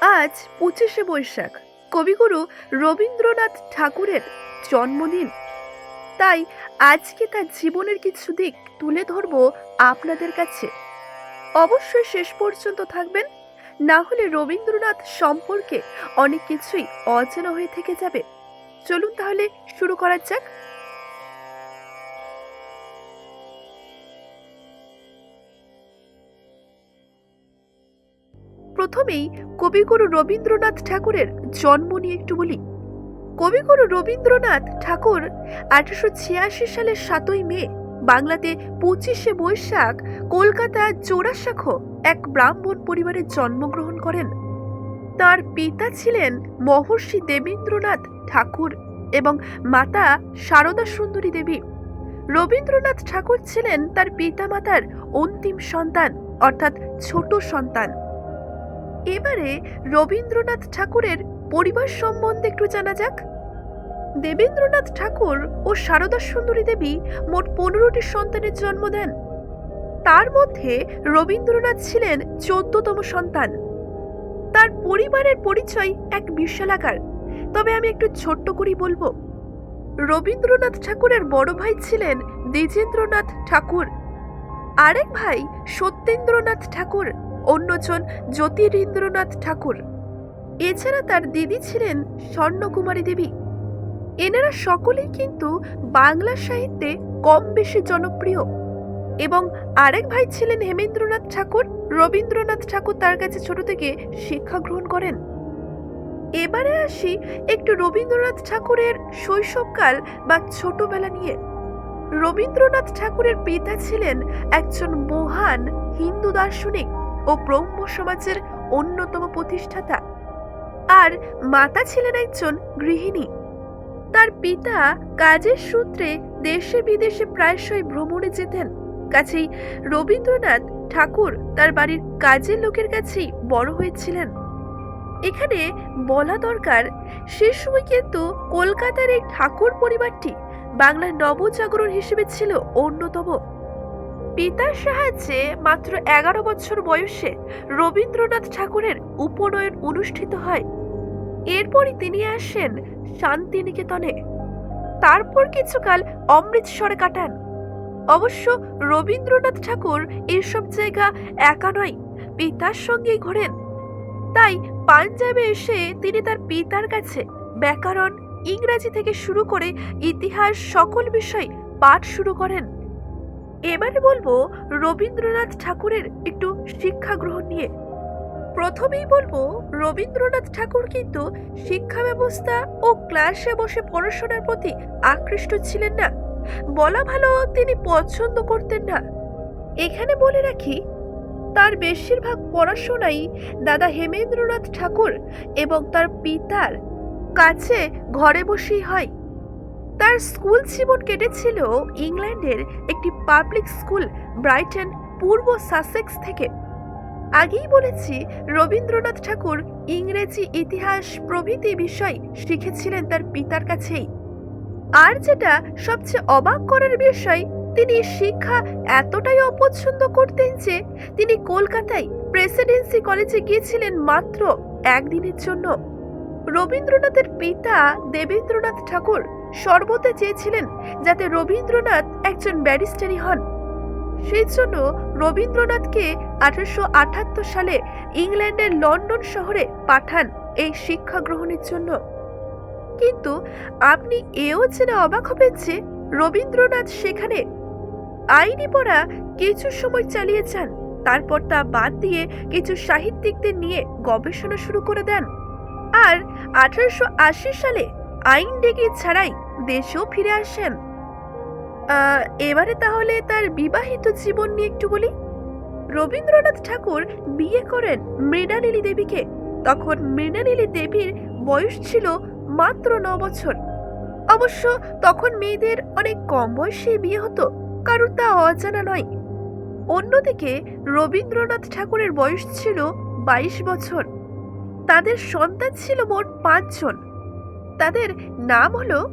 আজ পঁচিশে বৈশাখ। কবিগুরু রবীন্দ্রনাথ ঠাকুরের জন্মদিন। তাই আজকে তার জীবনের কিছু দিক তুলে ধরব আপনাদের কাছে। অবশ্যই শেষ পর্যন্ত থাকবেন। না হলে রবীন্দ্রনাথ সম্পর্কে অনেক কিছুই অচেনা হয়ে থেকে যাবে। চলুন তাহলে শুরু করা যাক। প্রথমেই কবিগুরু রবীন্দ্রনাথ ঠাকুরের জন্ম নিয়ে একটু বলি। কবিগুরু রবীন্দ্রনাথ ঠাকুর আঠারোশো ছিয়াশি সালের সাতই মে, বাংলাতে পঁচিশে বৈশাখ, কলকাতা চোরাশাখ এক ব্রাহ্মণ পরিবারে জন্মগ্রহণ করেন। তার পিতা ছিলেন মহর্ষি দেবেন্দ্রনাথ ঠাকুর এবং মাতা শারদা সুন্দরী দেবী। রবীন্দ্রনাথ ঠাকুর ছিলেন তার পিতামাতার অন্তিম সন্তান, অর্থাৎ ছোট সন্তান। এবারে রবীন্দ্রনাথ ঠাকুরের পরিবার সম্বন্ধে একটু জানা যাক। দেবেন্দ্রনাথ ঠাকুর ও শারদা সুন্দরী দেবী মোট পনেরোটি সন্তানের জন্ম দেন। তার মধ্যে রবীন্দ্রনাথ ছিলেন চোদ্দতম সন্তান। তার পরিবারের পরিচয় এক বিশালাকার। তবে আমি একটু ছোট্ট করেই বলব। রবীন্দ্রনাথ ঠাকুরের বড় ভাই ছিলেন দ্বিজেন্দ্রনাথ ঠাকুর। আরেক ভাই সত্যেন্দ্রনাথ ঠাকুর। অন্যজন জ্যোতিরিন্দ্রনাথ ঠাকুর। এছাড়া তার দিদি ছিলেন স্বর্ণকুমারী দেবী। এনারা সকলেই কিন্তু বাংলা সাহিত্যে কম বেশি জনপ্রিয়। এবং আরেক ভাই ছিলেন হেমেন্দ্রনাথ ঠাকুর, রবীন্দ্রনাথ ঠাকুর তার কাছে ছোট থেকে শিক্ষা গ্রহণ করেন। এবারে আসি একটু রবীন্দ্রনাথ ঠাকুরের শৈশবকাল বা ছোটবেলা নিয়ে। রবীন্দ্রনাথ ঠাকুরের পিতা ছিলেন একজন মহান হিন্দু দার্শনিক। ও ব্রহ্ম সমাজের অন্যতম প্রতিষ্ঠাতা। আর মাতা ছিলেন একজন গৃহিণী। তার পিতা কাজের সূত্রে দেশে বিদেশে প্রায়শই ভ্রমণে যেতেন। কাছেই রবীন্দ্রনাথ ঠাকুর তার বাড়ির কাজের লোকের কাছেই বড় হয়েছিলেন। এখানে বলা দরকার, সে সময় কিন্তু কলকাতার এই ঠাকুর পরিবারটি বাংলার নবজাগরণ হিসেবে ছিল অন্যতম। পিতার সাহায্যে মাত্র এগারো বছর বয়সে রবীন্দ্রনাথ ঠাকুরের উপনয়ন অনুষ্ঠিত হয়। এরপরই তিনি আসেন শান্তিনিকেতনে। তারপর কিছুকাল অমৃতসরে কাটান। অবশ্য রবীন্দ্রনাথ ঠাকুর এসব জায়গা একা নয়, পিতার সঙ্গেই ঘোরেন। তাই পাঞ্জাবে এসে তিনি তার পিতার কাছে ব্যাকরণ, ইংরাজি থেকে শুরু করে ইতিহাস সকল বিষয় পাঠ শুরু করেন। এবারে বলব রবীন্দ্রনাথ ঠাকুরের একটু শিক্ষা গ্রহণ নিয়ে। প্রথমেই বলব রবীন্দ্রনাথ ঠাকুর কিন্তু শিক্ষা ব্যবস্থা ও ক্লাসে বসে পড়াশোনার প্রতি আকৃষ্ট ছিলেন না। বলা ভালো তিনি পছন্দ করতেন না। এখানে বলে রাখি, তার বেশিরভাগ পড়াশোনাই দাদা হেমেন্দ্রনাথ ঠাকুর এবং তার পিতার কাছে ঘরে বসেই হয়। তার স্কুল জীবন কেটেছিল ইংল্যান্ডের একটি পাবলিক স্কুল, ব্রাইটন, পূর্ব সাসেক্স থেকে। আগেই বলেছি, রবীন্দ্রনাথ ঠাকুর ইংরেজি ইতিহাস প্রভৃতি বিষয় শিখেছিলেন তার পিতার কাছেই। আর যেটা সবচেয়ে অবাক করার বিষয়, তিনি শিক্ষা এতটাই অপছন্দ করতেন যে, তিনি কলকাতায় প্রেসিডেন্সি কলেজে গিয়েছিলেন মাত্র একদিনের জন্য। রবীন্দ্রনাথের পিতা দেবেন্দ্রনাথ ঠাকুর সর্বতে চেয়েছিলেন যাতে রবীন্দ্রনাথ একজন ব্যারিস্টারি হন। সেই জন্য রবীন্দ্রনাথকে আঠারোশো আটাত্তর সালে ইংল্যান্ডের লন্ডন শহরে পাঠান এই শিক্ষা গ্রহণের জন্য। কিন্তু আপনি এও জেনে অবাক হবেন যে রবীন্দ্রনাথ সেখানে আইনি পড়া কিছু সময় চালিয়ে যান, তারপর তা বাদ দিয়ে কিছু সাহিত্যিকদের নিয়ে গবেষণা শুরু করে দেন। আর আঠারোশো আশি সালে আইন ডিগ্রি ছাড়াই দেশেও ফিরে আসেন। এবারে তাহলে তার বিবাহিত জীবন নিয়ে একটু বলি। রবীন্দ্রনাথ ঠাকুর বিয়ে করেন মৃণালিনী দেবীকে। তখন মৃণালিনী দেবীর বয়স ছিল মাত্র ন বছর। অবশ্য তখন মেয়েদের অনেক কম বয়সে বিয়ে হতো, কারণ তা অজানা নয়। অন্যদিকে রবীন্দ্রনাথ ঠাকুরের বয়স ছিল বাইশ বছর। তাদের সন্তান ছিল মোট পাঁচজন। তাদের নাম হলো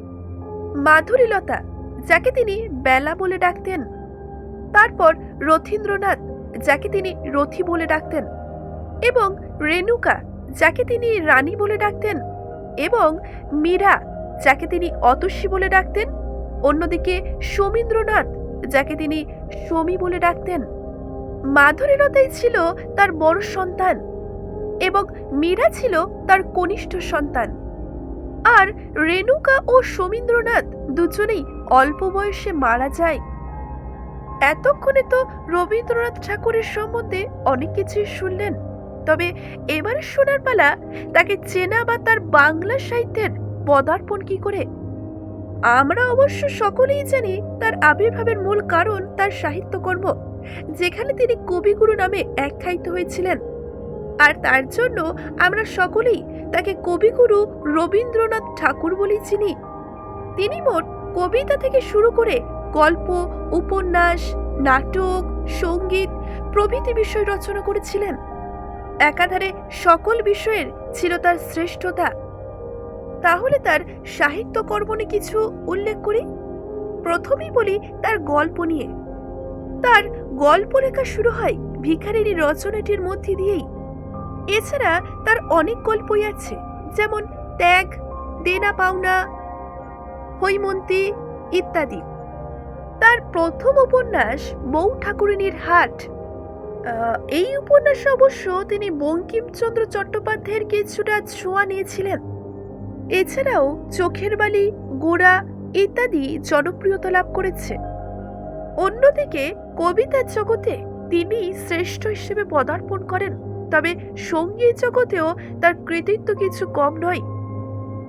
মাধুরীলতা, যাকে তিনি বেলা বলে ডাকতেন। তারপর রথীন্দ্রনাথ, যাকে তিনি রথি বলে ডাকতেন। এবং রেণুকা, যাকে তিনি রানী বলে ডাকতেন। এবং মীরা, যাকে তিনি অতস্বী বলে ডাকতেন। অন্যদিকে সমীন্দ্রনাথ, যাকে তিনি সমী বলে ডাকতেন। মাধুরীলতাই ছিল তার বড় সন্তান এবং মীরা ছিল তার কনিষ্ঠ সন্তান। আর রেণুকা ও সমীন্দ্রনাথ দুজনেই অল্প বয়সে মারা যায়। এতক্ষণে তো রবীন্দ্রনাথ ঠাকুরের সম্বন্ধে অনেক কিছুই শুনলেন। তবে এবারে শোনার পালা তাকে চেনা বা তার বাংলা সাহিত্যের পদার্পণ কি করে? আমরা অবশ্য সকলেই জানি তার আবির্ভাবের মূল কারণ তার সাহিত্যকর্ম, যেখানে তিনি কবিগুরু নামে একখাইত হয়েছিলেন। আর তার জন্য আমরা সকলেই তাকে কবিগুরু রবীন্দ্রনাথ ঠাকুর বলেই চিনি। তিনি মোট কবিতা থেকে শুরু করে গল্প, উপন্যাস, নাটক, সংগীত প্রভৃতি বিষয় রচনা করেছিলেন। একাধারে সকল বিষয়ের ছিল তার শ্রেষ্ঠতা। তাহলে তার সাহিত্য কর্মণে কিছু উল্লেখ করি? প্রথমেই বলি তার গল্প নিয়ে। তার গল্প লেখা শুরু হয় ভিখারিনী রচনাটির মধ্যে দিয়েই। এছাড়া তার অনেক গল্পই আছে, যেমন ত্যাগ, দেনা পাওনা, হৈমন্তী ইত্যাদি। তার প্রথম উপন্যাস বউ ঠাকুরিনীর হাট। এই উপন্যাসে অবশ্য তিনি বঙ্কিমচন্দ্র চট্টোপাধ্যায়ের কিছুটা ছোঁয়া নিয়েছিলেন। এছাড়াও চোখের বালি, গোড়া ইত্যাদি জনপ্রিয়তা লাভ করেছে। অন্যদিকে কবিতার জগতে তিনি শ্রেষ্ঠ হিসেবে পদার্পণ করেন। তবে সংগীত জগতেও তার কৃতিত্ব কিছু কম নয়।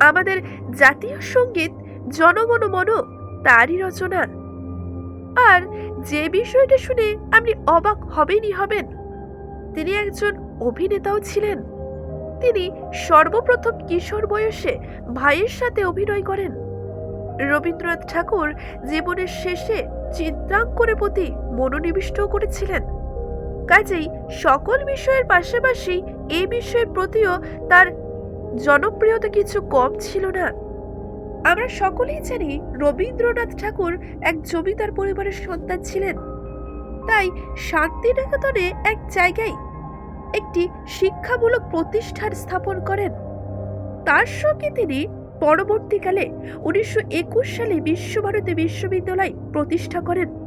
আমাদের জাতীয় সংগীত জনগণ মন তারই রচনা। আর যে বিষয়টা শুনে আপনি অবাক হবেনই হবেন, তিনি একজন অভিনেতাও ছিলেন। তিনি সর্বপ্রথম কিশোর বয়সে ভাইয়ের সাথে অভিনয় করেন। রবীন্দ্রনাথ ঠাকুর জীবনের শেষে চিত্রাঙ্কনের প্রতি মনোনিবিষ্টও করেছিলেন। কাজেই সকল বিষয়ের পাশাপাশি এই বিষয়ের প্রতিও তার জনপ্রিয়তা কিছু কম ছিল না। আমরা সকলেই জানি রবীন্দ্রনাথ ঠাকুর এক জমিদার পরিবারের সন্তান ছিলেন। তাই শান্তিনিকেতনে এক জায়গায় একটি শিক্ষামূলক প্রতিষ্ঠান স্থাপন করেন। তার সঙ্গে তিনি পরবর্তীকালে উনিশশো একুশ সালে বিশ্বভারতী বিশ্ববিদ্যালয় প্রতিষ্ঠা করেন।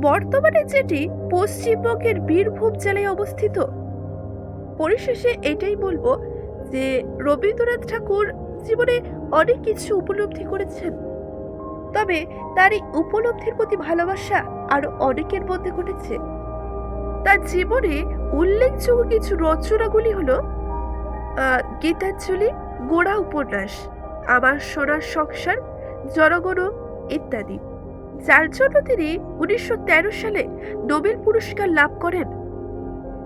বর্তমানে যেটি পশ্চিমবঙ্গের বীরভূম জেলায় অবস্থিত। পরিশেষে এটাই বলব যে রবীন্দ্রনাথ ঠাকুর জীবনে অনেক কিছু উপলব্ধি করেছেন। তবে তার এই উপলব্ধির প্রতি ভালোবাসা আরও অনেকের মধ্যে ঘটেছে। তার জীবনে উল্লেখযোগ্য কিছু রচনাগুলি হল গীতাঞ্জলি, গোড়া উপন্যাস আমার সোনার সংসার, জনগণ ইত্যাদি। যার জন্য তিনি উনিশশো তেরো সালে নোবেল পুরস্কার লাভ করেন।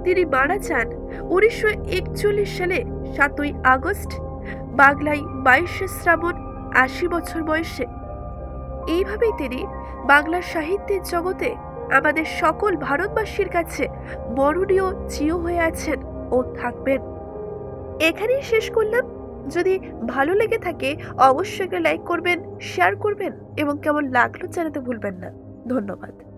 তিনি মারা যান উনিশশো সালে সাতই আগস্ট, বাংলায় বাইশে শ্রাবণ, আশি বছর বয়সে। এইভাবেই তিনি বাংলা সাহিত্যের জগতে আমাদের সকল ভারতবাসীর কাছে বরণীয় চিও হয়ে আছেন ও থাকবেন। এখানেই শেষ করলাম। যদি ভালো লেগে থাকে, অবশ্যই লাইক করবেন শেয়ার করবেন এবং কেমন লাগল জানাতে ভুলবেন না। ধন্যবাদ।